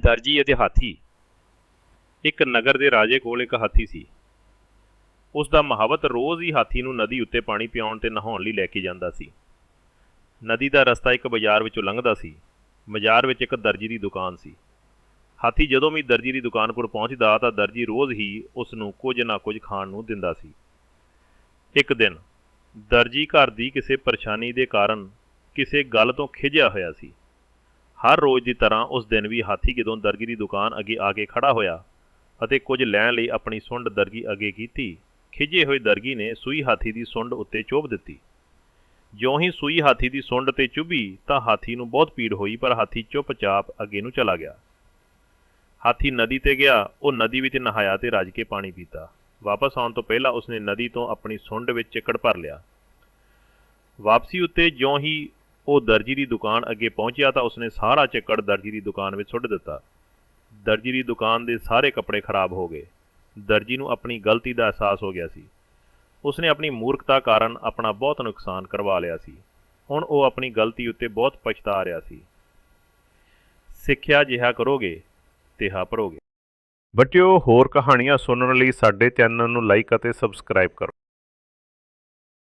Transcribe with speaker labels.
Speaker 1: ਦਰਜੀ ਅਤੇ ਹਾਥੀ। ਇੱਕ ਨਗਰ ਦੇ ਰਾਜੇ ਕੋਲ ਇੱਕ ਹਾਥੀ ਸੀ। ਉਸ ਦਾ ਮਹਾਵਤ ਰੋਜ਼ ਹੀ ਹਾਥੀ ਨੂੰ ਨਦੀ ਉੱਤੇ ਪਾਣੀ ਪਿਆਉਣ ਤੇ ਨਹਾਉਣ ਲਈ ਲੈ ਕੇ ਜਾਂਦਾ ਸੀ। ਨਦੀ ਦਾ ਰਸਤਾ ਇੱਕ ਬਾਜ਼ਾਰ ਵਿੱਚੋਂ ਲੰਘਦਾ ਸੀ। ਬਾਜ਼ਾਰ ਵਿੱਚ ਇੱਕ ਦਰਜੀ ਦੀ ਦੁਕਾਨ ਸੀ। ਹਾਥੀ ਜਦੋਂ ਵੀ ਦਰਜੀ ਦੀ ਦੁਕਾਨ ਕੋਲ ਪਹੁੰਚਦਾ ਤਾਂ ਦਰਜੀ ਰੋਜ਼ ਹੀ ਉਸ ਨੂੰ ਕੁਝ ਨਾ ਕੁਝ ਖਾਣ ਨੂੰ ਦਿੰਦਾ ਸੀ। ਇੱਕ ਦਿਨ ਦਰਜੀ ਘਰ ਦੀ ਕਿਸੇ ਪਰੇਸ਼ਾਨੀ ਦੇ ਕਾਰਨ ਕਿਸੇ ਗੱਲ ਤੋਂ ਖਿਝਿਆ ਹੋਇਆ ਸੀ। ਹਰ ਰੋਜ਼ ਦੀ ਤਰ੍ਹਾਂ ਉਸ ਦਿਨ ਵੀ ਹਾਥੀ ਕਿਦੋਂ ਦਰਗੀ ਦੀ ਦੁਕਾਨ ਅੱਗੇ ਆ ਕੇ ਖੜਾ ਹੋਇਆ ਅਤੇ ਕੁਝ ਲੈਣ ਲਈ ਆਪਣੀ ਸੁੰਡ ਦਰਗੀ ਅੱਗੇ ਕੀਤੀ। ਖਿਝੇ ਹੋਏ ਦਰਗੀ ਨੇ ਸੂਈ ਹਾਥੀ ਦੀ ਸੁੰਡ ਉੱਤੇ ਚੋਭ ਦਿੱਤੀ। ਜਿਉਂ ਹੀ ਸੂਈ ਹਾਥੀ ਦੀ ਸੁੰਡ ਤੇ ਚੁਭੀ ਤਾਂ ਹਾਥੀ ਨੂੰ ਬਹੁਤ ਪੀੜ ਹੋਈ, ਪਰ ਹਾਥੀ ਚੁੱਪਚਾਪ ਅੱਗੇ ਨੂੰ ਚਲਾ ਗਿਆ। ਹਾਥੀ ਨਦੀ ਤੇ ਗਿਆ, ਉਹ ਨਦੀ ਵਿੱਚ ਨਹਾਇਆ ਤੇ ਰੱਜ ਕੇ ਪਾਣੀ ਪੀਤਾ। ਵਾਪਸ ਆਉਣ ਤੋਂ ਪਹਿਲਾਂ ਉਸਨੇ ਨਦੀ ਤੋਂ ਆਪਣੀ ਸੁੰਡ ਵਿੱਚ ਚਿੱਕੜ ਭਰ ਲਿਆ। ਵਾਪਸੀ ਉੱਤੇ ਜਿਉਂ ਹੀ ਉਹ ਦਰਜੀ ਦੀ ਦੁਕਾਨ ਅੱਗੇ ਪਹੁੰਚਿਆ ਤਾਂ ਉਸਨੇ ਸਾਰਾ ਚਿੱਕੜ ਦਰਜੀ ਦੀ ਦੁਕਾਨ ਵਿੱਚ ਸੁੱਟ ਦਿੱਤਾ। ਦਰਜੀ ਦੀ ਦੁਕਾਨ ਦੇ ਸਾਰੇ ਕੱਪੜੇ ਖਰਾਬ ਹੋ ਗਏ। ਦਰਜੀ ਨੂੰ ਆਪਣੀ ਗਲਤੀ ਦਾ ਅਹਿਸਾਸ ਹੋ ਗਿਆ ਸੀ। ਉਸਨੇ ਆਪਣੀ ਮੂਰਖਤਾ ਕਾਰਨ ਆਪਣਾ ਬਹੁਤ ਨੁਕਸਾਨ ਕਰਵਾ ਲਿਆ ਸੀ। ਹੁਣ ਉਹ ਆਪਣੀ ਗਲਤੀ ਉੱਤੇ ਬਹੁਤ ਪਛਤਾ ਰਿਹਾ ਸੀ। ਸਿੱਖਿਆ ਜਿਹਾ ਕਰੋਗੇ ਤਿਹਾ ਭਰੋਗੇ। ਬੱਚਿਓ, ਹੋਰ ਕਹਾਣੀਆਂ ਸੁਣਨ ਲਈ ਸਾਡੇ ਚੈਨਲ ਨੂੰ ਲਾਈਕ ਅਤੇ ਸਬਸਕ੍ਰਾਈਬ ਕਰੋ।